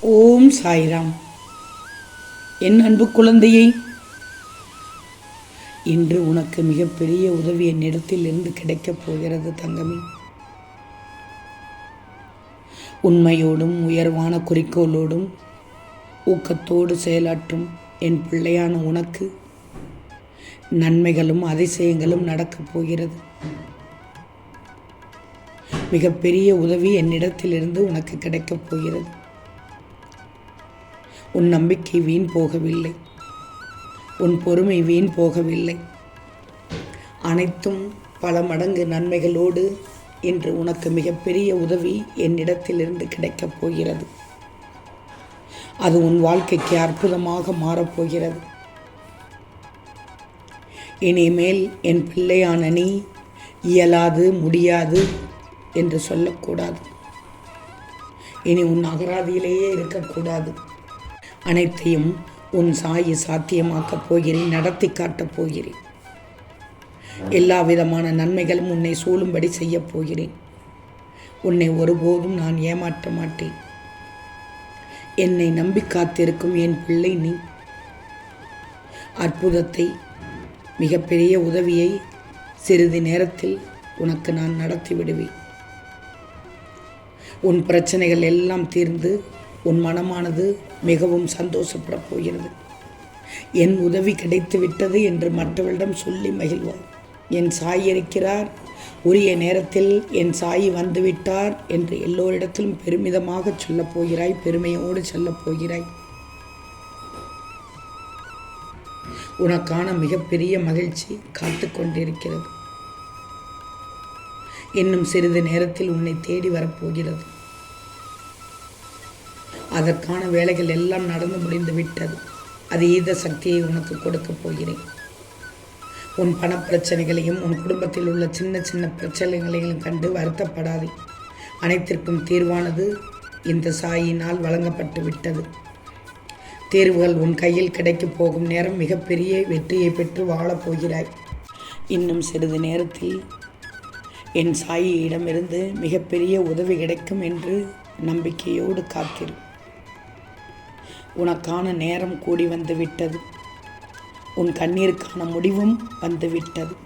ஓம் சாய்ராம். என் அன்பு குழந்தையை இன்று உனக்கு மிகப்பெரிய உதவி என்னிடத்தில் இருந்து கிடைக்கப் போகிறது தங்கமே. உண்மையோடும் உயர்வான குறிக்கோளோடும் ஊக்கத்தோடு செயலாற்றும் என் பிள்ளையான உனக்கு நன்மைகளும் அதிசயங்களும் நடக்கப் போகிறது. மிகப்பெரிய உதவி என்னிடத்திலிருந்து உனக்கு கிடைக்கப் போகிறது. உன் நம்பிக்கை வீண் போகவில்லை. உன் பொறுமை வீண் போகவில்லை. அனைத்தும் பல மடங்கு நன்மைகளோடு இன்று உனக்கு மிகப்பெரிய உதவி என்னிடத்திலிருந்து கிடைக்கப் போகிறது. அது உன் வாழ்க்கைக்கு அற்புதமாக மாறப்போகிறது இனிமேல் என் பிள்ளையான நீ இயலாது முடியாது என்று சொல்லக்கூடாது. இனி உன் அகராதியிலேயே இருக்கக்கூடாது. அனைத்தையும் உன் சாயி சாத்தியமாக்கப் போகிறேன் நடத்தி காட்டப் போகிறேன். எல்லா விதமான நன்மைகளும் உன்னை சூழும்படி செய்யப் போகிறேன். உன்னை ஒருபோதும் நான் ஏமாற்ற மாட்டேன். என்னை நம்பி காத்திருக்கும் என் பிள்ளை நீ. அற்புதத்தை மிகப்பெரிய உதவியை சிறிது நேரத்தில் உனக்கு நான் நடத்தி விடுவேன். உன் பிரச்சனைகள் எல்லாம் தீர்ந்து உன் மனமானது மிகவும் சந்தோஷப்படப் போகிறது. என் உதவி கிடைத்து விட்டது என்று மற்றவரிடம் சொல்லி மகிழ்வார் என் சாய் இருக்கிறார். உரிய நேரத்தில் என் சாய் வந்துவிட்டார் என்று எல்லோரிடத்திலும் பெருமிதமாக சொல்லப் போகிறாய் பெருமையோடு சொல்லப் போகிறாய். உனக்கான மிகப்பெரிய மகிழ்ச்சி காத்து கொண்டிருக்கிறது. இன்னும் சிறிது நேரத்தில் உன்னை தேடி வரப்போகிறது அதற்கான வேலைகள் எல்லாம் நடந்து முடிந்து விட்டது. அதீத சக்தியை உனக்கு கொடுக்கப் போகிறேன். உன் பணப்பிரச்சனைகளையும் உன் குடும்பத்தில் உள்ள சின்ன சின்ன பிரச்சனைகளையும் கண்டு வருத்தப்படாதே. அனைத்திற்கும் தீர்வானது இந்த சாயினால் வழங்கப்பட்டு விட்டது. தீர்வுகள் உன் கையில் கிடைக்கப் போகும் நேரம் மிகப்பெரிய வெற்றியை பெற்று வாழப் போகிறாய். இன்னும் சிறிது நேரத்தில் என் சாயியிடமிருந்து மிகப்பெரிய உதவி கிடைக்கும் என்று நம்பிக்கையோடு காத்திரு. உனக்கான நேரம் கூடி வந்துவிட்டது. உன் கண்ணீருக்கான முடிவும் வந்துவிட்டது.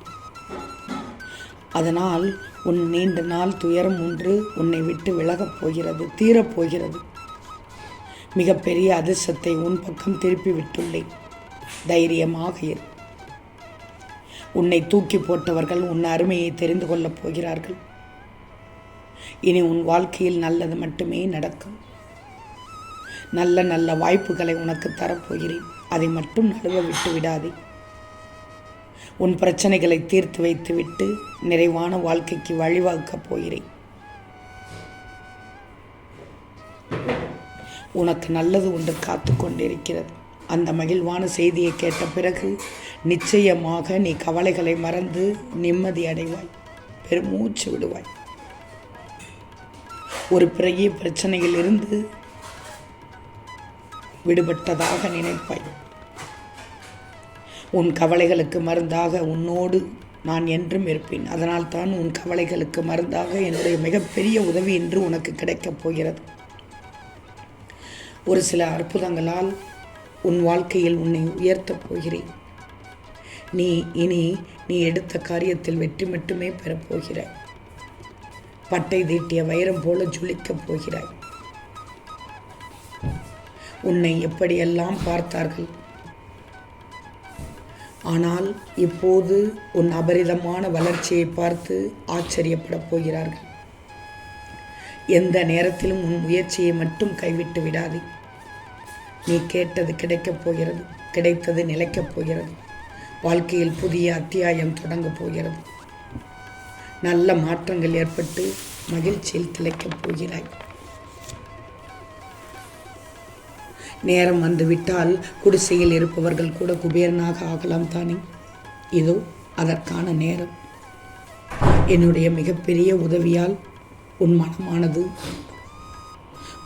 அதனால் உன் நீண்ட நாள் துயரம் ஒன்று உன்னை விட்டு விலகப் போகிறது தீரப்போகிறது மிகப்பெரிய அதிர்ஷ்டத்தை உன் பக்கம் திருப்பி விட்டுள்ளேன். தைரியமாக இரு. உன்னை தூக்கி போட்டவர்கள் உன் அருமையை தெரிந்து கொள்ளப் போகிறார்கள். இனி உன் வாழ்க்கையில் நல்லது மட்டுமே நடக்கும். நல்ல நல்ல வாய்ப்புகளை உனக்கு தரப்போகிறேன். அதை மட்டும் நழுவ விட்டு விடாதே. உன் பிரச்சனைகளை தீர்த்து வைத்துவிட்டு நிறைவான வாழ்க்கைக்கு வழிவகுக்கப் போகிறேன். உனக்கு நல்லது ஒன்று காத்து கொண்டிருக்கிறது. அந்த மகிழ்வான செய்தியை கேட்ட பிறகு நிச்சயமாக நீ கவலைகளை மறந்து நிம்மதி அடைவாய். பெருமூச்சு விடுவாய். ஒரு பெரிய பிரச்சனையிலிருந்து விடுபட்டதாக நினைப்பாய் உன் கவலைகளுக்கு மருந்தாக உன்னோடு நான் என்றும் இருப்பேன். அதனால் தான் உன் கவலைகளுக்கு மருந்தாக என்னுடைய மிகப்பெரிய உதவி என்று உனக்கு கிடைக்கப் போகிறது. ஒரு சில அற்புதங்களால் உன் வாழ்க்கையில் உன்னை உயர்த்தப் போகிறேன். நீ இனி நீ எடுத்த காரியத்தில் வெற்றி மட்டுமே பெறப்போகிறாய் பட்டை தீட்டிய வைரம் போல ஜொலிக்கப் போகிறாய். உன்னை எப்படியெல்லாம் பார்த்தார்கள்? ஆனால் இப்போது உன் அபரிதமான வளர்ச்சியை பார்த்து ஆச்சரியப்படப் போகிறார்கள். எந்த நேரத்திலும் உன் முயற்சியை மட்டும் கைவிட்டு விடாதே. நீ கேட்டது கிடைக்கப் போகிறது கிடைத்தது நிலைக்கப் போகிறது. வாழ்க்கையில் புதிய அத்தியாயம் தொடங்கப் போகிறது. நல்ல மாற்றங்கள் ஏற்பட்டு மகிழ்ச்சியில் திளைக்கப் போகிறாய். நேரம் வந்துவிட்டால் குடிசையில் இருப்பவர்கள் கூட குபேரனாக ஆகலாம் தானே. இதோ அதற்கான நேரம். என்னுடைய மிகப்பெரிய உதவியால் உன் மனமானது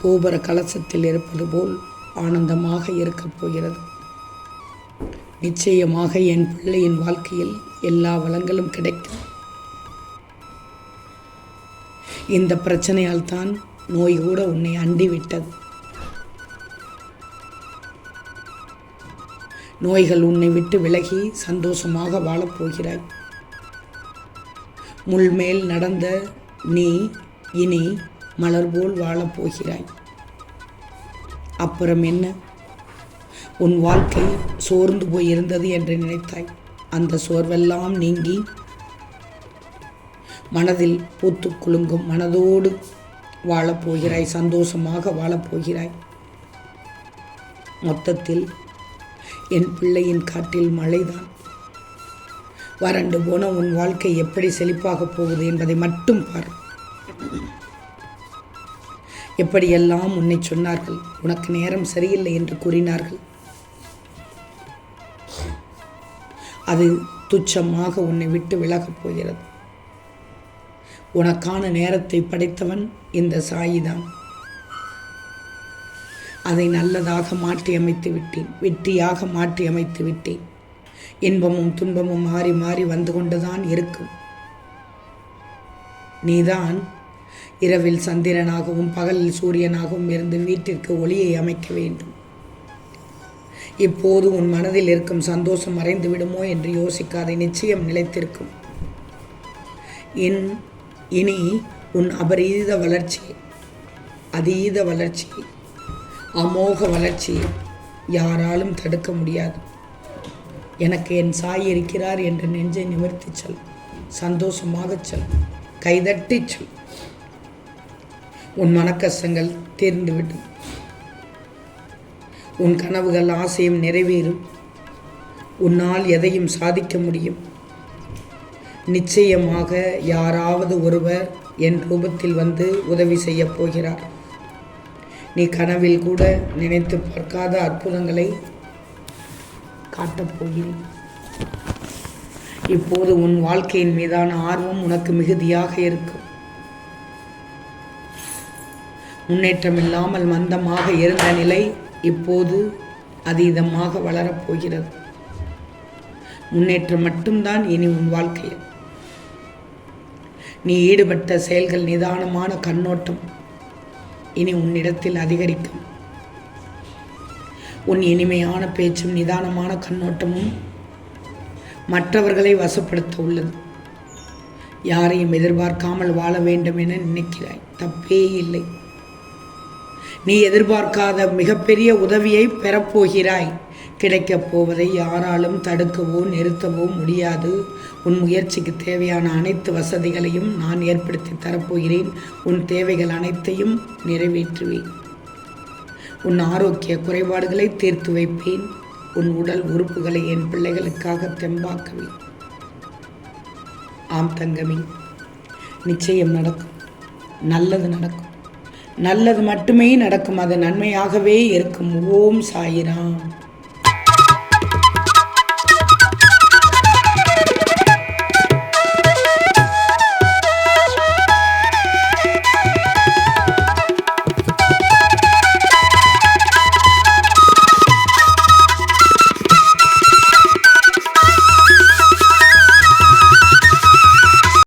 கோபுர கலசத்தில் இருப்பது போல் ஆனந்தமாக இருக்கப் போகிறது. நிச்சயமாக என் பிள்ளையின் வாழ்க்கையில் எல்லா வளங்களும் கிடைக்கும். இந்த பிரச்சனையால் தான் நோய் கூட உன்னை அண்டிவிட்டது. நோய்கள் உன்னை விட்டு விலகி சந்தோஷமாக வாழப்போகிறாய். முள்மேல் நடந்த நீ இனி மலர் போல் வாழப்போகிறாய். அப்புறம் என்ன? உன் வாழ்க்கை சோர்ந்து போயிருந்தது என்று நினைத்தாய். அந்த சோர்வெல்லாம் நீங்கி மனதில் பூத்து குலுங்கும் மனதோடு வாழப்போகிறாய் சந்தோஷமாக வாழப்போகிறாய். மொத்தத்தில் என் பிள்ளையின் காட்டில் மழைதான். வறண்டு போன உன் வாழ்க்கை எப்படி செழிப்பாக போகுது என்பதை மட்டும் பார். எப்படியெல்லாம் உன்னை சொன்னார்கள்? உனக்கு நேரம் சரியில்லை என்று கூறினார்கள். அது துச்சமாக உன்னை விட்டு விலகப் போகிறது. உனக்கான நேரத்தை படைத்தவன் இந்த சாயிதான். அதை நல்லதாக மாற்றி அமைத்து விட்டேன். வெற்றியாக மாற்றி அமைத்து விட்டேன். இன்பமும் துன்பமும் மாறி மாறி வந்து கொண்டுதான் இருக்கும். நீதான் இரவில் சந்திரனாகவும் பகலில் சூரியனாகவும் இருந்து வீட்டிற்கு ஒளியை அமைக்க வேண்டும். இப்போது உன் மனதில் இருக்கும் சந்தோஷம் மறைந்து விடுமோ என்று யோசிக்காதே நிச்சயம் நிலைத்திருக்கும். என் இனி உன் அபரீத வளர்ச்சி அதீத வளர்ச்சி அமோக வளர்ச்சி யாராலும் தடுக்க முடியாது. எனக்கு என் சாய் இருக்கிறார் என்ற நெஞ்சை நிவர்த்தி சொல். சந்தோஷமாகச் சொல். கைதட்டிச் சொல். உன் மனக்கஷ்டங்கள் தீர்ந்துவிடும். உன் கனவுகள் ஆசையும் நிறைவேறும். உன்னால் எதையும் சாதிக்க முடியும். நிச்சயமாக யாராவது ஒருவர் என் ரூபத்தில் வந்து உதவி செய்யப் போகிறார். நீ கனவில் கூட நினைத்து பார்க்காத அற்புதங்களை காட்டப்போகிறேன். இப்போது உன் வாழ்க்கையின் மீதான ஆர்வம் உனக்கு மிகுதியாக இருக்கும். முன்னேற்றம் இல்லாமல் மந்தமாக இருந்த நிலை இப்போது அதீதமாக வளரப்போகிறது முன்னேற்றம் மட்டும்தான் இனி உன் வாழ்க்கையில். நீ ஈடுபட்ட செயல்கள் நிதானமான கண்ணோட்டம். இனி உன்னிடத்தில் அதிகரிக்கும். உன் இனிமையான பேச்சும் நிதானமான கண்ணோட்டமும் மற்றவர்களை வசப்படுத்த உள்ளது. யாரையும் எதிர்பார்க்காமல் வாழ வேண்டும் என நினைக்கிறாய். தப்பே இல்லை. நீ எதிர்பார்க்காத மிகப்பெரிய உதவியை பெறப்போகிறாய். கிடைக்கப் போவதை யாராலும் தடுக்கவோ நிறுத்தவோ முடியாது. உன் முயற்சிக்கு தேவையான அனைத்து வசதிகளையும் நான் ஏற்படுத்தி தரப்போகிறேன். உன் தேவைகள் அனைத்தையும் நிறைவேற்றுவேன். உன் ஆரோக்கிய குறைபாடுகளை தீர்த்து வைப்பேன். உன் உடல் உறுப்புகளை என் பிள்ளைகளுக்காக தெம்பாக்குவேன். ஆம் தங்கமே நிச்சயம் நடக்கும். நல்லது நடக்கும். நல்லது மட்டுமே நடக்கும். அது நன்மையாகவே இருக்கும். ஓம் சாயிராம்.